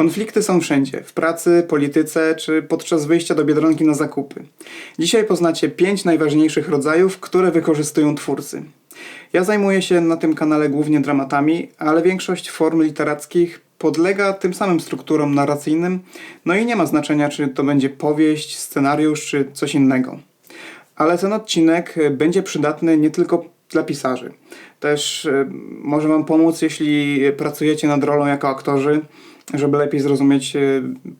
Konflikty są wszędzie w pracy, polityce czy podczas wyjścia do biedronki na zakupy. Dzisiaj poznacie pięć najważniejszych rodzajów, które wykorzystują twórcy. Ja zajmuję się na tym kanale głównie dramatami, ale większość form literackich podlega tym samym strukturom narracyjnym, no i nie ma znaczenia, czy to będzie powieść, scenariusz czy coś innego. Ale ten odcinek będzie przydatny nie tylko dla pisarzy. Też e, może Wam pomóc, jeśli pracujecie nad rolą jako aktorzy, żeby lepiej zrozumieć e,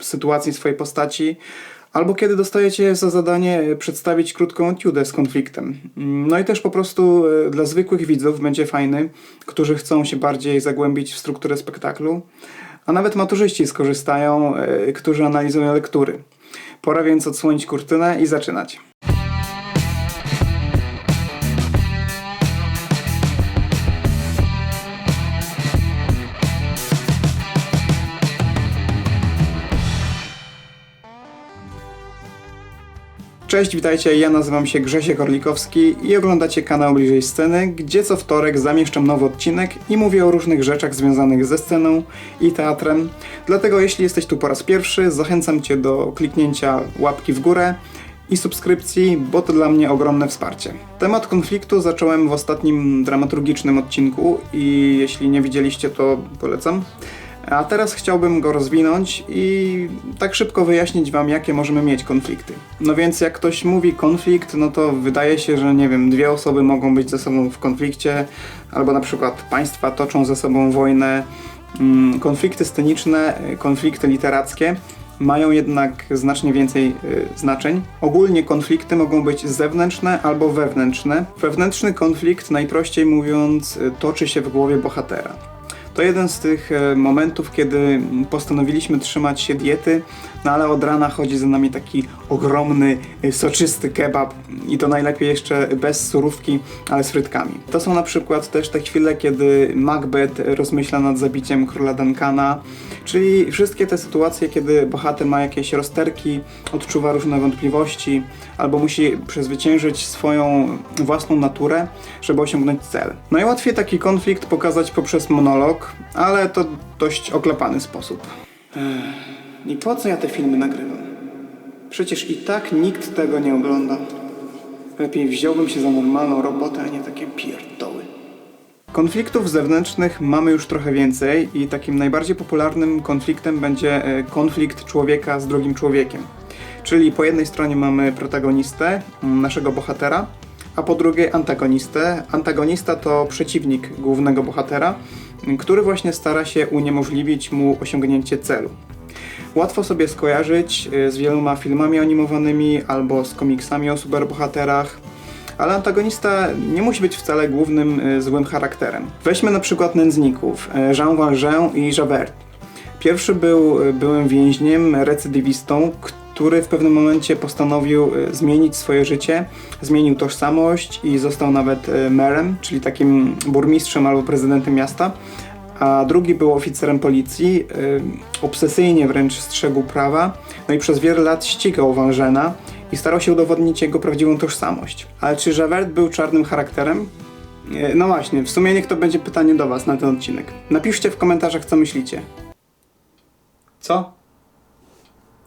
sytuację swojej postaci, albo kiedy dostajecie za zadanie przedstawić krótką etiudę z konfliktem. Mm, No i też po prostu e, dla zwykłych widzów będzie fajny, którzy chcą się bardziej zagłębić w strukturę spektaklu, a nawet maturzyści skorzystają, e, którzy analizują lektury. Pora więc odsłonić kurtynę i zaczynać. Cześć, witajcie, ja nazywam się Grzesiek Orlikowski i oglądacie kanał Bliżej Sceny, gdzie co wtorek zamieszczam nowy odcinek i mówię o różnych rzeczach związanych ze sceną i teatrem. Dlatego jeśli jesteś tu po raz pierwszy, zachęcam Cię do kliknięcia łapki w górę i subskrypcji, bo to dla mnie ogromne wsparcie. Temat konfliktu zacząłem w ostatnim dramaturgicznym odcinku i jeśli nie widzieliście, to polecam. A teraz chciałbym go rozwinąć i tak szybko wyjaśnić Wam, jakie możemy mieć konflikty. No więc jak ktoś mówi konflikt, no to wydaje się, że nie wiem, dwie osoby mogą być ze sobą w konflikcie, albo na przykład państwa toczą ze sobą wojnę. Mm, Konflikty sceniczne, y, konflikty literackie mają jednak znacznie więcej y, znaczeń. Ogólnie konflikty mogą być zewnętrzne albo wewnętrzne. Wewnętrzny konflikt, najprościej mówiąc, y, toczy się w głowie bohatera. To jeden z tych e, momentów, kiedy postanowiliśmy trzymać się diety, no ale od rana chodzi za nami taki ogromny, e, soczysty kebab i to najlepiej jeszcze bez surówki, ale z frytkami. To są na przykład też te chwile, kiedy Macbeth rozmyśla nad zabiciem króla Duncana, czyli wszystkie te sytuacje, kiedy bohater ma jakieś rozterki, odczuwa różne wątpliwości, albo musi przezwyciężyć swoją własną naturę, żeby osiągnąć cel. Najłatwiej taki konflikt pokazać poprzez monolog, ale to dość oklepany sposób. Ech, I po co ja te filmy nagrywam? Przecież i tak nikt tego nie ogląda. Lepiej wziąłbym się za normalną robotę, a nie takie pierdoły. Konfliktów zewnętrznych mamy już trochę więcej i takim najbardziej popularnym konfliktem będzie e, konflikt człowieka z drugim człowiekiem. Czyli po jednej stronie mamy protagonistę, m, naszego bohatera, a po drugiej antagonistę. Antagonista to przeciwnik głównego bohatera, który właśnie stara się uniemożliwić mu osiągnięcie celu. Łatwo sobie skojarzyć y, z wieloma filmami animowanymi albo z komiksami o superbohaterach, ale antagonista nie musi być wcale głównym y, złym charakterem. Weźmy na przykład nędzników y, Jean Valjean i Javert. Pierwszy był byłym więźniem, recydywistą, który w pewnym momencie postanowił zmienić swoje życie, zmienił tożsamość i został nawet merem, czyli takim burmistrzem albo prezydentem miasta a drugi był oficerem policji, y, obsesyjnie wręcz strzegł prawa, no i przez wiele lat ścigał Wężena i starał się udowodnić jego prawdziwą tożsamość. Ale czy Javert był czarnym charakterem? Y, No właśnie, w sumie niech to będzie pytanie do Was na ten odcinek. Napiszcie w komentarzach, co myślicie. Co?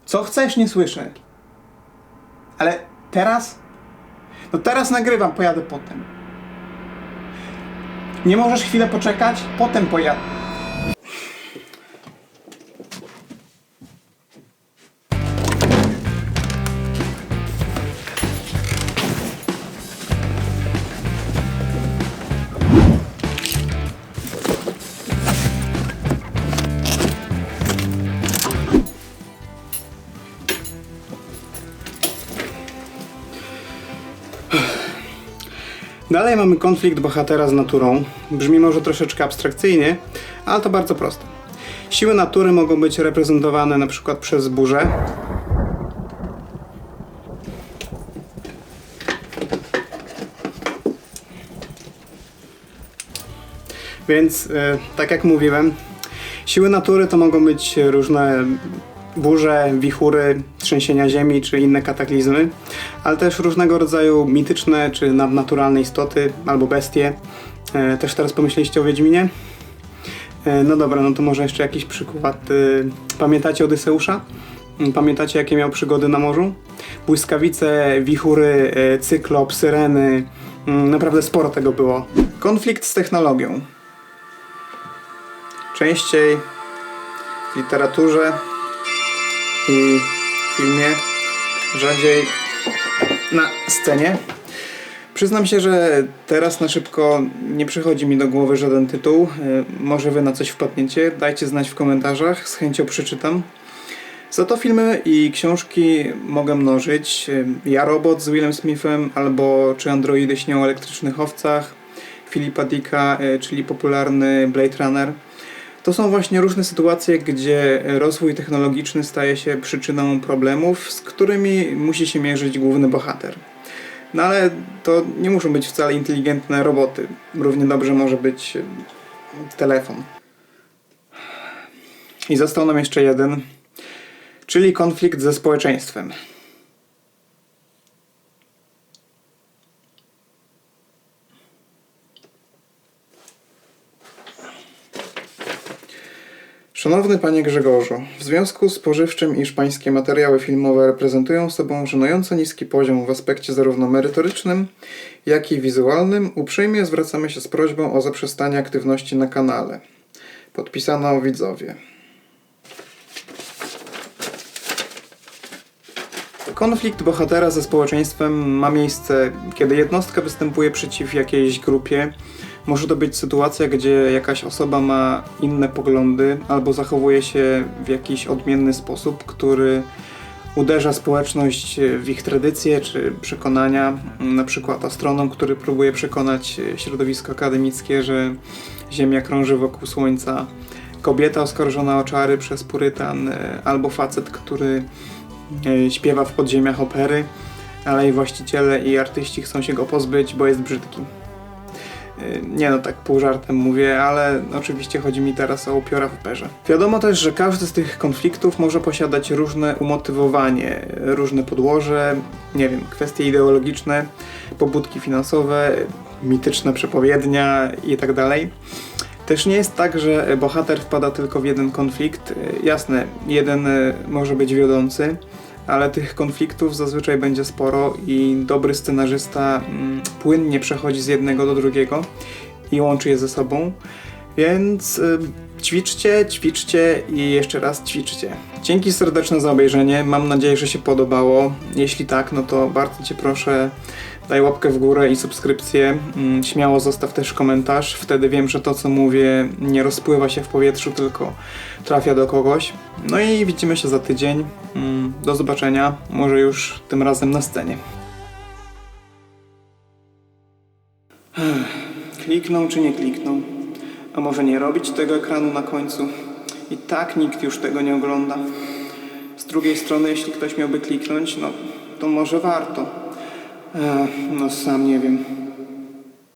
Co chcesz, nie słyszę. Ale teraz? No teraz nagrywam, pojadę potem. Nie możesz chwilę poczekać? Potem pojadę. Dalej mamy konflikt bohatera z naturą. Brzmi może troszeczkę abstrakcyjnie, ale to bardzo proste. Siły natury mogą być reprezentowane przykład przez burzę. Więc, e, tak jak mówiłem, siły natury to mogą być różne burze, wichury, trzęsienia ziemi czy inne kataklizmy, ale też różnego rodzaju mityczne czy nadnaturalne istoty albo bestie. E, Też teraz pomyśleliście o Wiedźminie? E, No dobra, no to może jeszcze jakiś przykład. Y, Pamiętacie Odyseusza? Mm, Pamiętacie jakie miał przygody na morzu? Błyskawice, wichury, e, cyklop, syreny. Mm, Naprawdę sporo tego było. Konflikt z technologią. Częściej w literaturze i filmie, rzadziej na scenie. Przyznam się, że teraz na szybko nie przychodzi mi do głowy żaden tytuł. Y, Może wy na coś wpadniecie, dajcie znać w komentarzach, z chęcią przeczytam. Za to filmy i książki mogę mnożyć. Y, Ja Robot z Willem Smithem, albo Czy androidy śnią o elektrycznych owcach, Filipa Dicka, y, czyli popularny Blade Runner. To są właśnie różne sytuacje, gdzie rozwój technologiczny staje się przyczyną problemów, z którymi musi się mierzyć główny bohater. No ale to nie muszą być wcale inteligentne roboty. Równie dobrze może być e, telefon. I został nam jeszcze jeden, czyli konflikt ze społeczeństwem. Szanowny Panie Grzegorzu, w związku z pożywczym, iż Pańskie materiały filmowe reprezentują sobą żenująco niski poziom w aspekcie zarówno merytorycznym, jak i wizualnym, uprzejmie zwracamy się z prośbą o zaprzestanie aktywności na kanale. Podpisano widzowie. Konflikt bohatera ze społeczeństwem ma miejsce, kiedy jednostka występuje przeciw jakiejś grupie. Może to być sytuacja, gdzie jakaś osoba ma inne poglądy albo zachowuje się w jakiś odmienny sposób, który uderza społeczność w ich tradycje czy przekonania. Na przykład astronom, który próbuje przekonać środowisko akademickie, że Ziemia krąży wokół Słońca. Kobieta oskarżona o czary przez purytan, e, albo facet, który e, śpiewa w podziemiach opery, ale i właściciele i artyści chcą się go pozbyć, bo jest brzydki. E, Nie no, tak pół żartem mówię, ale oczywiście chodzi mi teraz o upiora w operze. Wiadomo też, że każdy z tych konfliktów może posiadać różne umotywowanie, różne podłoże, nie wiem, kwestie ideologiczne, pobudki finansowe, mityczne przepowiednia i tak dalej. Też nie jest tak, że bohater wpada tylko w jeden konflikt. E, Jasne, jeden e, może być wiodący, ale tych konfliktów zazwyczaj będzie sporo i dobry scenarzysta mm, płynnie przechodzi z jednego do drugiego i łączy je ze sobą. Więc y, ćwiczcie, ćwiczcie i jeszcze raz ćwiczcie. Dzięki serdeczne za obejrzenie. Mam nadzieję, że się podobało. Jeśli tak, no to bardzo Cię proszę, daj łapkę w górę i subskrypcję. Mm, Śmiało zostaw też komentarz. Wtedy wiem, że to, co mówię, nie rozpływa się w powietrzu, tylko trafia do kogoś. No i widzimy się za tydzień. Mm, Do zobaczenia. Może już tym razem na scenie. Kliknął czy nie kliknął? A może nie robić tego ekranu na końcu? I tak nikt już tego nie ogląda. Z drugiej strony, jeśli ktoś miałby kliknąć, no to może warto. Ech, no sam nie wiem.